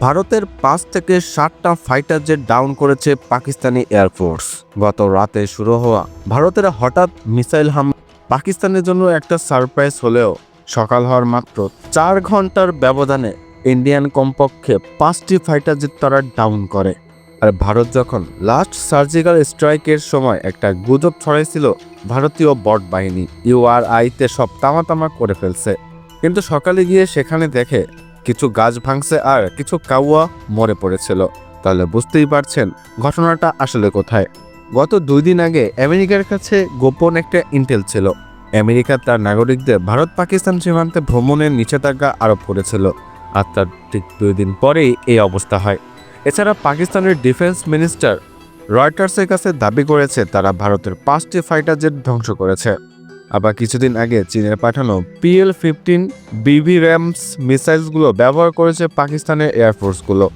ভারতের পাঁচ থেকে ষাটটা ফাইটার জেট ডাউন করেছে পাকিস্তানি এয়ারফোর্স গত রাতে শুরু হওয়া ভারতের হঠাৎ মিসাইল হামলা পাকিস্তানের জন্য একটা সারপ্রাইজ হলেও সকাল হওয়ার মাত্র চার ঘণ্টার ব্যবধানে ইন্ডিয়ান কমপক্ষে পাঁচটি ফাইটার জেট তারা ডাউন করে। আর ভারত যখন লাস্ট সার্জিক্যাল স্ট্রাইকের সময় একটা গুজব ছড়াইছিল ভারতীয় বট বাহিনী ইউআরআইতে সব তামা তামা করে ফেলছে। কিন্তু সকালে গিয়ে সেখানে দেখে কিছু গাছ ভাঙছে আর কিছু কাউয়া মরে পড়েছিল। তাহলে বুঝতেই পারছেন ঘটনাটা আসলে কোথায়। গত দুই দিন আগে আমেরিকার কাছে গোপন একটা ইন্টেল ছিল। আমেরিকা তার নাগরিকদের ভারত পাকিস্তান সীমান্তে ভ্রমণের নিষেধাজ্ঞা আরোপ করেছিল। আর তার ঠিক দুই দিন পরেই এই অবস্থা হয়। এছাড়া পাকিস্তানের ডিফেন্স মিনিস্টার রয়টার্সের কাছে দাবি করেছে, তারা ভারতের পাঁচটি ফাইটার জেট ধ্বংস করেছে। আবার কিছুদিন আগে চীনের পাঠানো পিএল ফিফটিন বিভি র্যামস মিসাইলসগুলো ব্যবহার করেছে পাকিস্তানের এয়ারফোর্সগুলো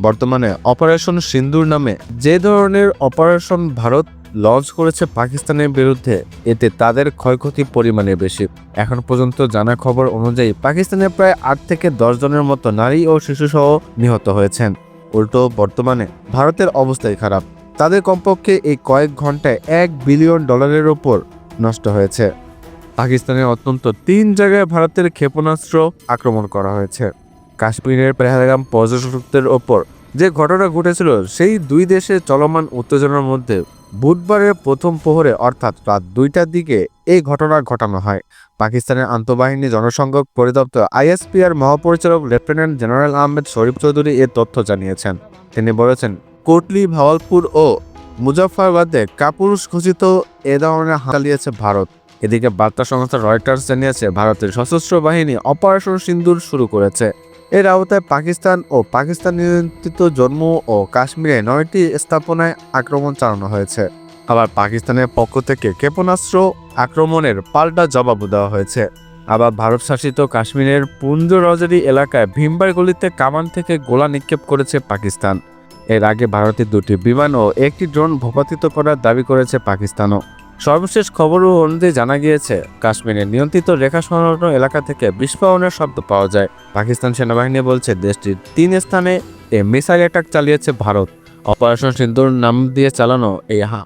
বর্তমানে অপারেশন সিন্দুর নামে যে ধরনের অপারেশন ভারত লঞ্চ করেছে পাকিস্তানের বিরুদ্ধে, এতে তাদের ক্ষয়ক্ষতি পরিমাণে বেশি। এখন পর্যন্ত জানা খবর অনুযায়ী পাকিস্তানের প্রায় আট থেকে দশ জনের মতো নারী ও শিশুসহ নিহত হয়েছেন। উল্টো বর্তমানে ভারতের অবস্থাই খারাপ। তাদের কমপক্ষে এই কয়েক ঘন্টায় এক বিলিয়ন ডলারের ওপর নষ্ট হয়েছে। পাকিস্তানের অত্যন্ত তিন জায়গায় ভারতের ক্ষেপণাস্ত্র আক্রমণ করা হয়েছে। কাশ্মীরের পেহেলগাম পর্যটকদের ওপর যে ঘটনা ঘটেছিল, সেই দুই দেশে চলমান উত্তেজনার মধ্যে বুধবারের প্রথম প্রহরে, অর্থাৎ রাত দুইটার দিকে, এই ঘটনা ঘটানো হয়। পাকিস্তানের আন্তঃবাহিনী জনসংযোগ পরিদপ্তর আইএসপিআর মহাপরিচালক লেফটেন্যান্ট জেনারেল আহমেদ শরীফ চৌধুরী এ তথ্য জানিয়েছেন। তিনি বলেছেন, কোটলি, ভাওয়ালপুর ও মুজাফফরবাদে কাপুরুষ ঘোষিত এ ধরনের হামলা চালিয়েছে ভারত। এদিকে বার্তা সংস্থা রয়টার্স জানিয়েছে, ভারতের সশস্ত্র বাহিনী অপারেশন সিন্দুর শুরু করেছে। এর আওতায় পাকিস্তান ও পাকিস্তান নিয়ন্ত্রিত জম্মু ও কাশ্মীরে নয়টি স্থাপনায় আক্রমণ চালানো হয়েছে। আবার পাকিস্তানের পক্ষ থেকে ক্ষেপণাস্ত্র আক্রমণের পাল্টা জবাব দেওয়া হয়েছে। আবার ভারত শাসিত কাশ্মীরের পুঞ্জ রজারি এলাকায় ভীমবার গলিতে কামান থেকে গোলা নিক্ষেপ করেছে পাকিস্তান। এর আগে ভারতের দুটি বিমান ও একটি ড্রোন ভূপাতিত করার দাবি করেছে পাকিস্তানও। সর্বশেষ খবর অনুযায়ী জানা গিয়েছে কাশ্মীরের নিয়ন্ত্রিত রেখা সংলগ্ন এলাকা থেকে বিস্ফোরণের শব্দ পাওয়া যায়। পাকিস্তান সেনাবাহিনী বলছে, দেশটির তিন স্থানে এ মিসাইল অ্যাটাক চালিয়েছে ভারত। অপারেশন সিন্দুর নাম দিয়ে চালানো এই হা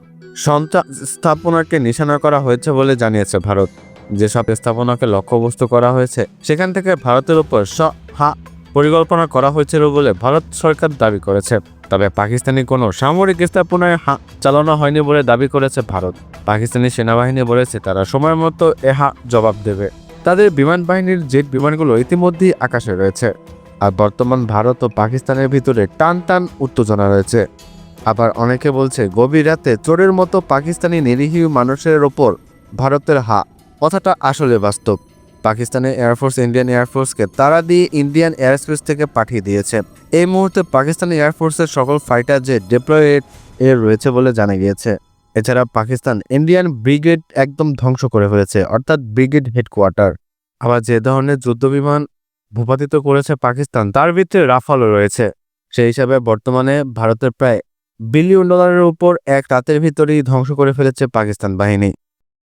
সন্ত্রাস স্থাপনাকে নিশানা করা হয়েছে বলে জানিয়েছে ভারত। যেসব স্থাপনাকে লক্ষ্যবস্তু করা হয়েছে, সেখান থেকে ভারতের উপর স, হা, পরিকল্পনা করা হয়েছিল বলে ভারত সরকার দাবি করেছে। তবে পাকিস্তানি কোনো সামরিক স্থাপনায় চালানো হয়নি বলে দাবি করেছে ভারত। পাকিস্তানি সেনাবাহিনী বলেছে, তারা সময় মতো এহা জবাব দেবে। তাদের বিমান বাহিনীর জেট বিমানগুলো ইতিমধ্যেই আকাশে রয়েছে। আর বর্তমান ভারত ও পাকিস্তানের ভিতরে টান টান উত্তেজনা রয়েছে। আবার অনেকে বলছে, গভীর রাতে চোরের মতো পাকিস্তানি নিরীহ মানুষের ওপর ভারতের হা, কথাটা আসলে বাস্তব। পাকিস্তানের এয়ারফোর্স ইন্ডিয়ান এয়ারফোর্সকে তারা দিয়ে ইন্ডিয়ান এয়ারস্পেস থেকে পাঠিয়ে দিয়েছে। এই মুহূর্তে পাকিস্তানি এয়ারফোর্সের সকল ফাইটার জেট ডিপ্লয়েড এ রয়েছে বলে জানা গিয়েছে। এছাড়া পাকিস্তান ইন্ডিয়ান ব্রিগেড একদম ধ্বংস করে ফেলেছে, অর্থাৎ ব্রিগেড হেডকোয়ার্টার আবার যে ধরনের যুদ্ধবিমান ভূপাতিত করেছে পাকিস্তান, তার ভিতরে রাফালও রয়েছে। সেই হিসাবে বর্তমানে ভারতের প্রায় বিলিয়ন ডলারের উপর এক রাতের ভিতরেই ধ্বংস করে ফেলেছে পাকিস্তান বাহিনী।